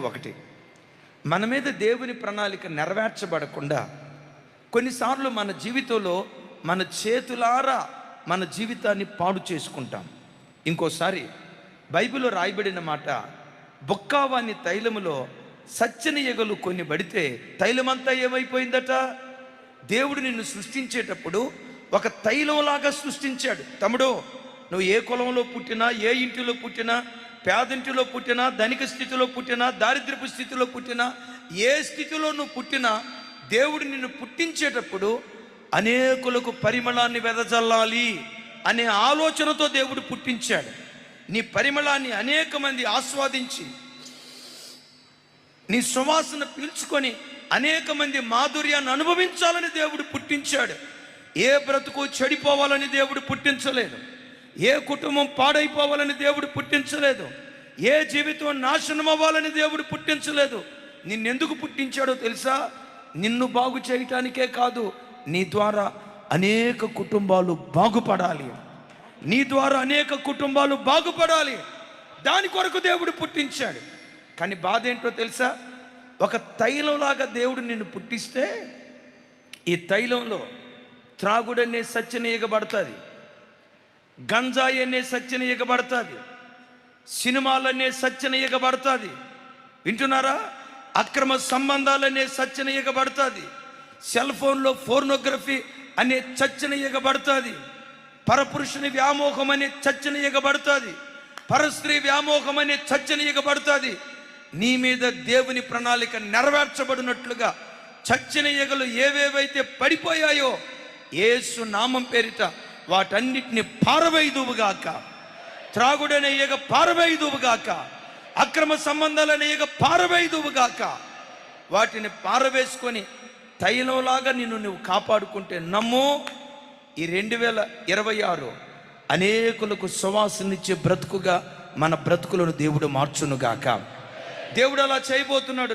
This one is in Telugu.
ఒకటి. మన మీద దేవుని ప్రణాళిక నెరవేర్చబడకుండా కొన్నిసార్లు మన జీవితంలో మన చేతులారా మన జీవితాన్ని పాడు చేసుకుంటాం. ఇంకోసారి బైబిల్లో రాయబడిన మాట బొక్కావాని తైలములో సచ్చని ఎగలు కొన్ని పడితే తైలమంతా ఏమైపోయిందట? దేవుడు నిన్ను సృష్టించేటప్పుడు ఒక తైలంలాగా సృష్టించాడు. తమ్ముడు నువ్వు ఏ కులంలో పుట్టినా ఏ ఇంటిలో పుట్టినా పేదింటిలో పుట్టినా ధనిక స్థితిలో పుట్టినా దారిద్రపు స్థితిలో పుట్టినా ఏ స్థితిలో నువ్వు పుట్టినా దేవుడు నిన్ను పుట్టించేటప్పుడు అనేకులకు పరిమళాన్ని వెదజల్లాలి అనే ఆలోచనతో దేవుడు పుట్టించాడు. నీ పరిమళాన్ని అనేక మంది ఆస్వాదించి నీ సువాసన పీల్చుకొని అనేక మంది మాధుర్యాన్ని అనుభవించాలని దేవుడు పుట్టించాడు. ఏ బ్రతుకు చెడిపోవాలని దేవుడు పుట్టించలేదు. ఏ కుటుంబం పాడైపోవాలని దేవుడు పుట్టించలేదు ఏ జీవితం నాశనం అవ్వాలని దేవుడు పుట్టించలేదు నిన్నెందుకు పుట్టించాడో తెలుసా? నిన్ను బాగు చేయటానికే కాదు నీ ద్వారా అనేక కుటుంబాలు బాగుపడాలి. నీ ద్వారా అనేక కుటుంబాలు బాగుపడాలి. దాని కొరకు దేవుడు పుట్టించాడు. కానీ బాధ ఏంటో తెలుసా? ఒక తైలంలాగా దేవుడు నిన్ను పుట్టిస్తే ఈ తైలంలో త్రాగుడనే సత్యనీయగబడుతుంది గంజాయి అనే సత్యన ఎగబడుతుంది. సినిమాలనే సత్యన ఎగబడుతుంది. వింటున్నారా? అక్రమ సంబంధాలనే సత్యన ఎగబడుతుంది. సెల్ ఫోన్లో ఫోర్నోగ్రఫీ అనే చచ్చన ఎగబడుతుంది. పరపురుషుని వ్యామోహం అనే చచ్చన ఎగబడుతుంది. పరస్త్రీ వ్యామోహం అనే చచ్చన ఎగబడుతుంది. నీ మీద దేవుని ప్రణాళిక నెరవేర్చబడినట్లుగా చచ్చిన ఎగలు ఏవేవైతే పడిపోయాయో ఏసు నామం పేరిట వాటన్నిటిని పారవేయుదువుగాక. త్రాగుడనే ఎగ పారవేయుదువుగాక. అక్రమ సంబంధాలనే ఎగ పారవేయుదువుగాక. వాటిని పారవేసుకొని తైలంలాగా నిన్ను నువ్వు కాపాడుకుంటే నమ్ము. ఈ రెండు వేల ఇరవై ఆరు అనేకులకు సువాసనిచ్చే బ్రతుకుగా మన బ్రతుకులను దేవుడు మార్చునుగాక. దేవుడు అలా చేయబోతున్నాడు.